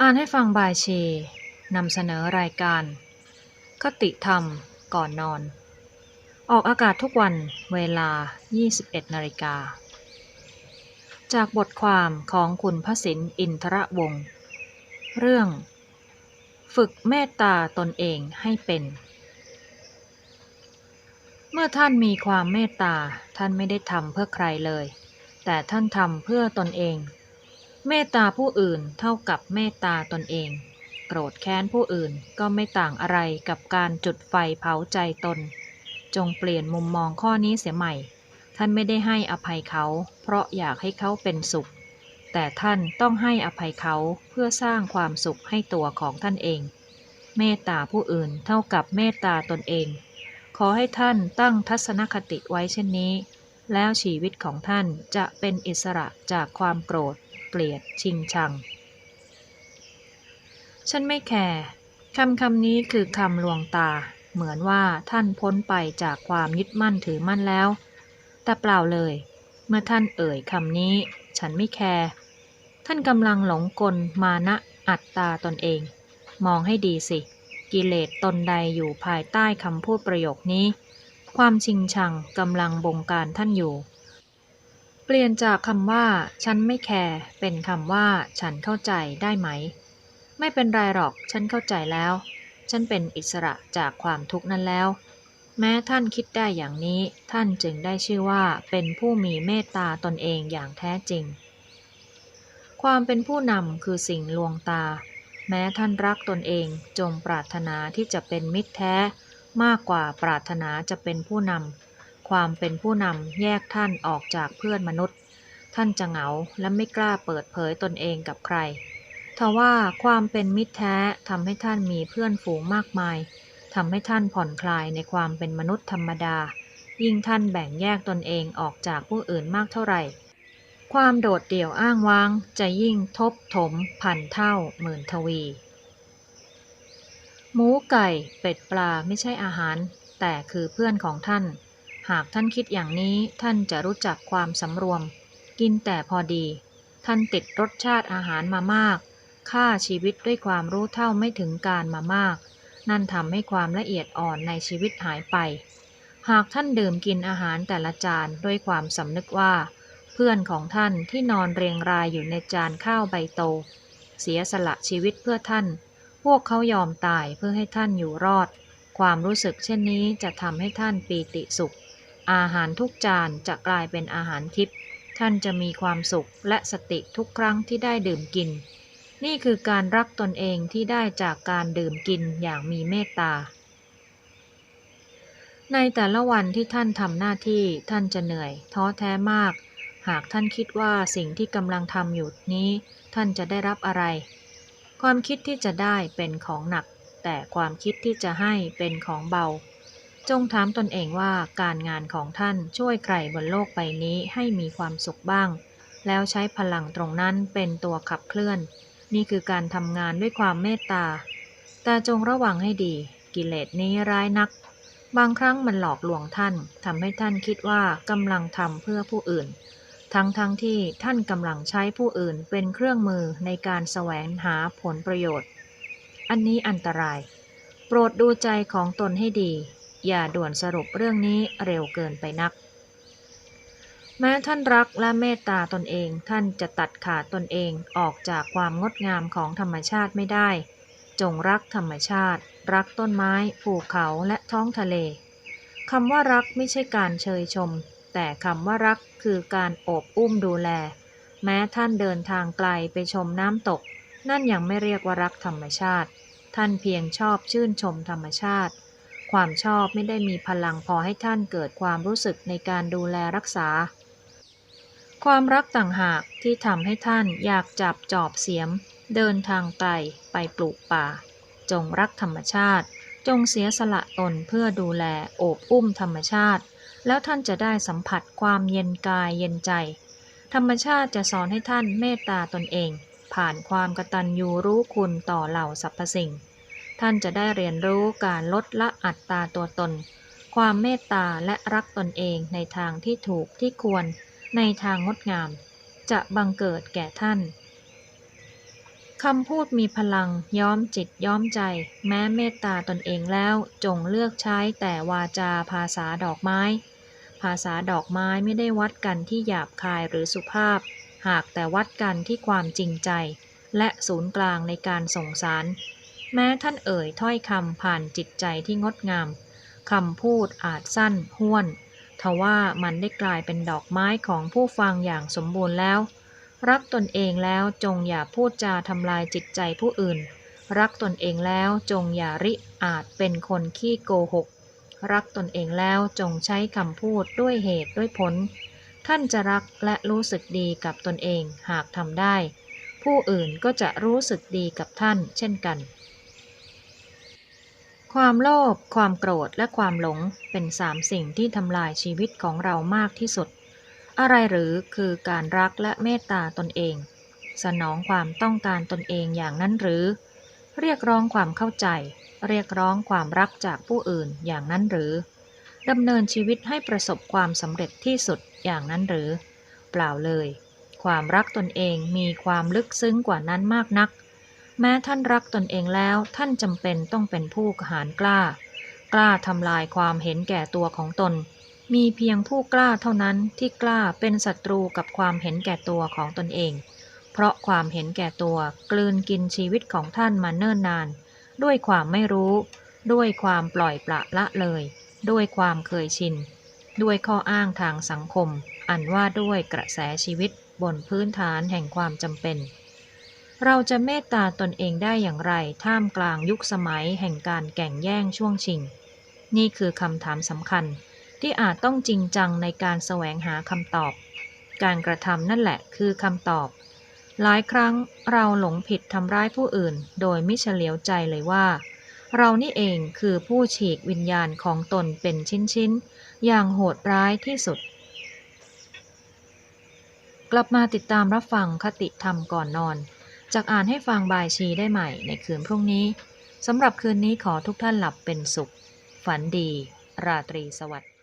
อ่านให้ฟังบายเชนำเสนอรายการ คติธรรมก่อนนอน ออกอากาศทุกวันเวลา 21นาฬิกา จากบทความของคุณพระสินอินทรวงศ์เรื่อง ฝึกเมตตาตนเองให้เป็น เมื่อท่านมีความเมตตาท่านไม่ได้ทำเพื่อใครเลย แต่ท่านทำเพื่อตนเอง เมตตาผู้อื่นเท่ากับเมตตาตนเอง โกรธแค้นผู้อื่นก็ไม่ต่างอะไรกับการจุดไฟเผาใจตน จงเปลี่ยนมุมมองข้อนี้เสียใหม่ ท่านไม่ได้ให้อภัยเขา เพราะอยากให้เขาเป็นสุข แต่ท่านต้องให้อภัยเขาเพื่อสร้างความสุขให้ตัวของท่านเอง เมตตาผู้อื่นเท่ากับเมตตาตนเอง ขอให้ท่านตั้งทัศนคติไว้เช่นนี้ แล้วชีวิตของท่านจะเป็นอิสระจากความโกรธ เกลียด ชิงชัง ฉันไม่แคร์คำคำนี้คือคำลวงตา เหมือนว่าท่านพ้นไปจากความยึดมั่นถือมั่นแล้ว แต่เปล่าเลย เมื่อท่านเอ่ยคำนี้ ฉันไม่แคร์ท่านกำลังหลงกลมานะอัตตาตนเอง มองให้ดีสิ กิเลสตนใดอยู่ภายใต้คำพูดประโยคนี้ ความชิงชังกำลังบงการท่านอยู่ เปลี่ยนจากคำว่า ฉันไม่แคร์เป็นคำว่า ฉันเข้าใจได้ไหม ไม่เป็นไรหรอก ฉันเข้าใจแล้ว ฉันเป็นอิสระจากความทุกข์นั้นแล้ว แม้ท่านคิดได้อย่างนี้ ท่านจึงได้ชื่อว่า เป็นผู้มีเมตตาตนเองอย่างแท้จริง ความเป็นผู้นำคือสิ่งลวงตา แม้ท่านรักตนเองจงปรารถนาที่จะเป็นมิตรแท้ มากกว่าปรารถนาจะเป็นผู้นำ ความเป็นผู้นำแยกท่านออกจากเพื่อนมนุษย์ ท่านจะเหงาและไม่กล้าเปิดเผยตนเองกับใครทว่าความเป็นมิตรแท้ทำให้ท่านมีเพื่อนฝูงมากมายทำให้ท่านผ่อนคลายในความเป็นมนุษย์ธรรมดา ยิ่งท่านแบ่งแยกตนเองออกจากผู้อื่นมากเท่าไหร่ ความโดดเดี่ยวอ้างว้างจะยิ่งทบถมพันเท่าหมื่นทวี หมูไก่เป็ดปลาไม่ใช่อาหาร แต่คือเพื่อนของท่าน หากท่านคิดอย่างนี้ท่านจะรู้จักความสำรวม กินแต่พอดี ท่านติดรสชาติอาหารมามากฆ่าชีวิตด้วยความรู้เท่าไม่ถึงการมามาก นั่นทำให้ความละเอียดอ่อนในชีวิตหายไป หากท่านดื่มกินอาหารแต่ละจานด้วยความสำนึกว่า เพื่อนของท่านที่นอนเรียงรายอยู่ในจานข้าวใบโต เสียสละชีวิตเพื่อท่าน พวกเขายอมตายเพื่อให้ท่านอยู่รอด ความรู้สึกเช่นนี้จะทำให้ท่านปีติสุข อาหารทุกจานจะกลายเป็นอาหารทิพย์ท่านจะมีความสุขและสติทุกครั้งที่ได้ดื่มกิน นี่คือการรักตนเองที่ได้จากการดื่มกินอย่างมีเมตตา ในแต่ละวันที่ท่านทำหน้าที่ท่านจะเหนื่อย ท้อแท้มาก หากท่านคิดว่าสิ่งที่กำลังทำอยู่นี้ ท่านจะได้รับอะไร ความคิดที่จะได้เป็นของหนัก แต่ความคิดที่จะให้เป็นของเบา จงถามตนเองว่าการงานของท่านช่วยใครบนโลกใบนี้ให้มีความสุขบ้าง แล้วใช้พลังตรงนั้นเป็นตัวขับเคลื่อน นี่คือการทำงานด้วยความเมตตา แต่จงระวังให้ดี กิเลสนี้ร้ายนัก บางครั้งมันหลอกลวงท่านทำให้ท่านคิดว่ากำลังทำเพื่อผู้อื่น ทั้งทั้งที่ท่านกำลังใช้ผู้อื่นเป็นเครื่องมือในการแสวงหาผลประโยชน์ อันนี้อันตราย โปรดดูใจของตนให้ดี อย่าด่วนสรุปเรื่องนี้เร็วเกินไปนัก แม้ท่านรักและเมตตาตนเอง ท่านจะตัดขาดตนเองออกจากความงดงามของธรรมชาติไม่ได้ จงรักธรรมชาติ รักต้นไม้ ภูเขาและท้องทะเลคำว่ารักไม่ใช่การเชยชม แต่คำว่ารักคือการโอบอุ้มดูแล แม้ท่านเดินทางไกลไปชมน้ำตก นั่นยังไม่เรียกว่ารักธรรมชาติ ท่านเพียงชอบชื่นชมธรรมชาติ ความชอบไม่ได้มีพลังพอให้ท่านเกิดความรู้สึกในการดูแลรักษา ความรักต่างหากที่ทำให้ท่านอยากจับจอบเสียม เดินทางไกลไปปลูกป่า จงรักธรรมชาติ จงเสียสละตนเพื่อดูแลโอบอุ้มธรรมชาติ แล้วท่านจะได้สัมผัสความเย็นกายเย็นใจ ธรรมชาติจะสอนให้ท่านเมตตาตนเอง ผ่านความกตัญญูรู้คุณต่อเหล่าสรรพสิ่ง ท่านจะได้เรียนรู้การลดละอัตตาตัวตน ความเมตตาและรักตนเองในทางที่ถูกที่ควร ในทางงดงาม จะบังเกิดแก่ท่านคำพูดมีพลังย้อมจิตย้อมใจ แม้เมตตาตนเองแล้วจงเลือกใช้แต่วาจาภาษาดอกไม้ ภาษาดอกไม้ไม่ได้วัดกันที่หยาบคายหรือสุภาพ หากแต่วัดกันที่ความจริงใจ และศูนย์กลางในการส่งสาร แม้ท่านเอ่ยถ้อยคำผ่านจิตใจที่งดงามคำพูดอาจสั้นห้วน ทว่ามันได้กลายเป็นดอกไม้ของผู้ฟังอย่างสมบูรณ์แล้ว รักตนเองแล้วจงอย่าพูดจาทำลายจิตใจผู้อื่น รักตนเองแล้วจงอย่าริอาจเป็นคนขี้โกหก รักตนเองแล้วจงใช้คำพูดด้วยเหตุด้วยผล ท่านจะรักและรู้สึกดีกับตนเองหากทำได้ ผู้อื่นก็จะรู้สึกดีกับท่านเช่นกัน ความโลภ ความโกรธ และความหลงเป็นสามสิ่งที่ทำลายชีวิตของเรามากที่สุด อะไรหรือคือการรักและเมตตาตนเอง สนองความต้องการตนเองอย่างนั้นหรือ เรียกร้องความเข้าใจ เรียกร้องความรักจากผู้อื่นอย่างนั้นหรือดำเนินชีวิตให้ประสบความสำเร็จที่สุดอย่างนั้นหรือ เปล่าเลย ความรักตนเองมีความลึกซึ้งกว่านั้นมากนัก แม้ท่านรักตนเองแล้วท่านจำเป็นต้องเป็นผู้กหารกล้า กล้าทำลายความเห็นแก่ตัวของตน มีเพียงผู้กล้าเท่านั้นที่กล้าเป็นศัตรูกับความเห็นแก่ตัวของตนเอง เพราะความเห็นแก่ตัวกลืนกินชีวิตของท่านมาเนิ่นนาน ด้วยความไม่รู้ ด้วยความปล่อยปละละเลย ด้วยความเคยชิน ด้วยข้ออ้างทางสังคม อันว่าด้วยกระแสชีวิตบนพื้นฐานแห่งความจำเป็น เราจะเมตตาตนเองได้อย่างไร ท่ามกลางยุคสมัยแห่งการแก่งแย่งช่วงชิง นี่คือคำถามสำคัญ ที่อาจต้องจริงจังในการแสวงหาคำตอบ การกระทำนั่นแหละคือคำตอบ หลายครั้งเราหลงผิดทำร้ายผู้อื่น โดยไม่เฉลียวใจเลยว่า เรานี่เองคือผู้ฉีกวิญญาณของตนเป็นชิ้นๆ อย่างโหดร้ายที่สุดกลับมาติดตามรับฟังคติธรรมก่อนนอน จากอ่านให้ฟังบายชีได้ใหม่ในคืนพรุ่งนี้สำหรับคืนนี้ขอทุกท่านหลับเป็นสุข ฝันดี ราตรีสวัสดิ์